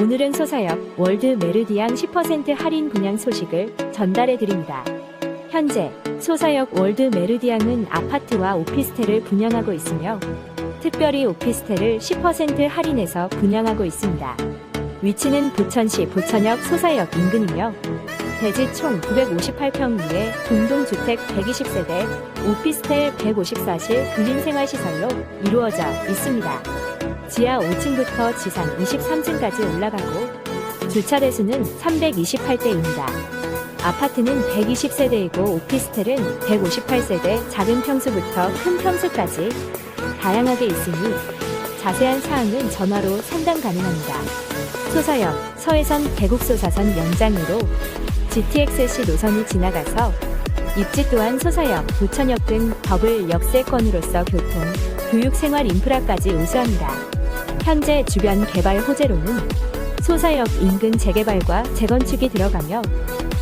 오늘은 소사역 월드 메르디앙 10% 할인 분양 소식을 전달해 드립니다. 현재 소사역 월드 메르디앙은 아파트와 오피스텔을 분양하고 있으며 특별히 오피스텔을 10% 할인해서 분양하고 있습니다. 위치는 부천시 부천역 소사역 인근이며 대지 총 958평 위에 공동주택 120세대, 오피스텔 154실 근린생활시설로 이루어져 있습니다. 지하 5층부터 지상 23층까지 올라가고 주차 대수는 328대입니다. 아파트는 120세대이고 오피스텔은 158세대 작은 평수부터 큰 평수까지 다양하게 있으니 자세한 사항은 전화로 상담 가능합니다. 소사역 서해선 대국소사선 연장으로 GTX-C 노선이 지나가서 입지 또한 소사역, 부천역 등 더블 역세권으로서 교통, 교육 생활 인프라까지 우수합니다. 현재 주변 개발 호재로는 소사역 인근 재개발과 재건축이 들어가며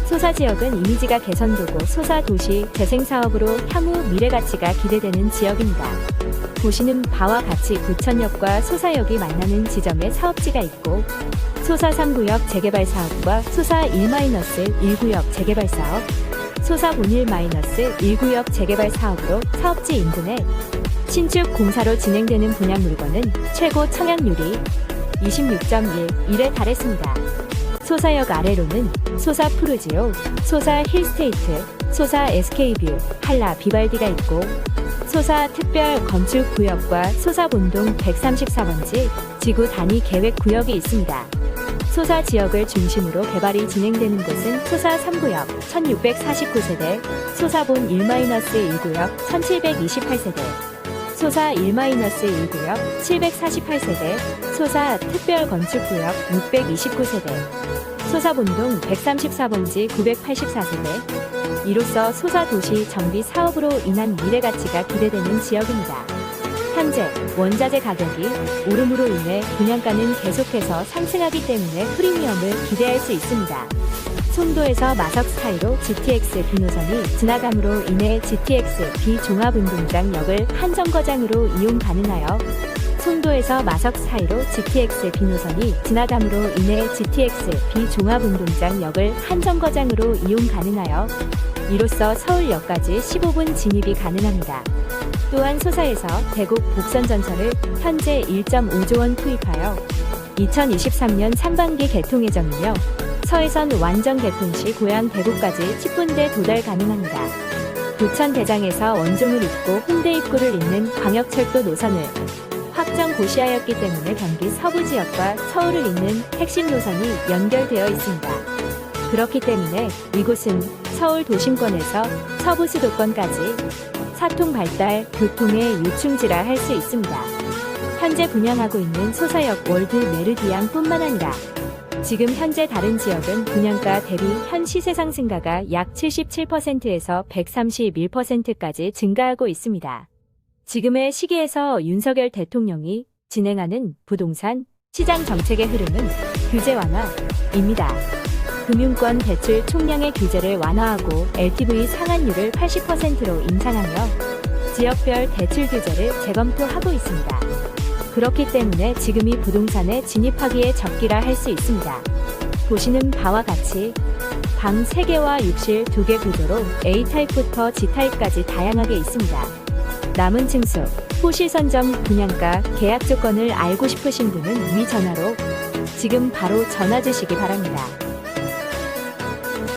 소사 지역은 이미지가 개선되고 소사 도시 재생 사업으로 향후 미래 가치가 기대되는 지역입니다. 보시는 바와 같이 부천역과 소사역이 만나는 지점에 사업지가 있고 소사 3구역 재개발 사업과 소사 1-1구역 재개발 사업, 소사 01-1구역 재개발 사업으로 사업지 인근에 신축 공사로 진행되는 분양 물건은 최고 청약률이 26.1, 1에 달했습니다. 소사역 아래로는 소사 푸르지오, 소사 힐스테이트, 소사 SK뷰, 한라 비발디가 있고 소사 특별 건축 구역과 소사 본동 134번지 지구 단위 계획 구역이 있습니다. 소사 지역을 중심으로 개발이 진행되는 곳은 소사 3구역 1649세대, 소사본 1-1구역 1728세대, 소사 1-1구역 748세대, 소사 특별건축구역 629세대, 소사본동 134번지 984세대, 이로써 소사도시 정비 사업으로 인한 미래 가치가 기대되는 지역입니다. 현재 원자재 가격이 오름으로 인해 분양가는 계속해서 상승하기 때문에 프리미엄을 기대할 수 있습니다. 송도에서 마석 스카이로 GTX 비노선이 지나감으로 인해 GTX 비종합운동장역을 한 정거장으로 이용 가능하여 송도에서 마석 스카이로 GTX 비노선이 지나감으로 인해 GTX 비종합운동장역을 한 정거장으로 이용 가능하여 이로써 서울역까지 15분 진입이 가능합니다. 또한 소사에서 대곡 복선전철을 현재 1.5조 원 투입하여 2023년 상반기 개통 예정이며 서해선 완전 개통 시 고향 대구까지 10분대 도달 가능합니다. 부천 대장에서 원종을 잇고 홍대 입구를 잇는 광역철도 노선을 확정 고시하였기 때문에 경기 서부 지역과 서울을 잇는 핵심 노선이 연결되어 있습니다. 그렇기 때문에 이곳은 서울 도심권에서 서부 수도권까지 사통 발달, 교통의 유충지라 할 수 있습니다. 현재 분양하고 있는 소사역 월드 메르디앙 뿐만 아니라 지금 현재 다른 지역은 분양가 대비 현 시세 상승가가 약 77%에서 131%까지 증가하고 있습니다. 지금의 시기에서 윤석열 대통령이 진행하는 부동산 시장 정책의 흐름은 규제 완화입니다. 금융권 대출 총량의 규제를 완화하고 LTV 상한율을 80%로 인상하며 지역별 대출 규제를 재검토하고 있습니다. 그렇기 때문에 지금이 부동산에 진입하기에 적기라 할 수 있습니다. 보시는 바와 같이 방 3개와 욕실 2개 구조로 A타입부터 G타입까지 다양하게 있습니다. 남은 층수, 호시 선점 분양가, 계약 조건을 알고 싶으신 분은 위 전화로 지금 바로 전화 주시기 바랍니다.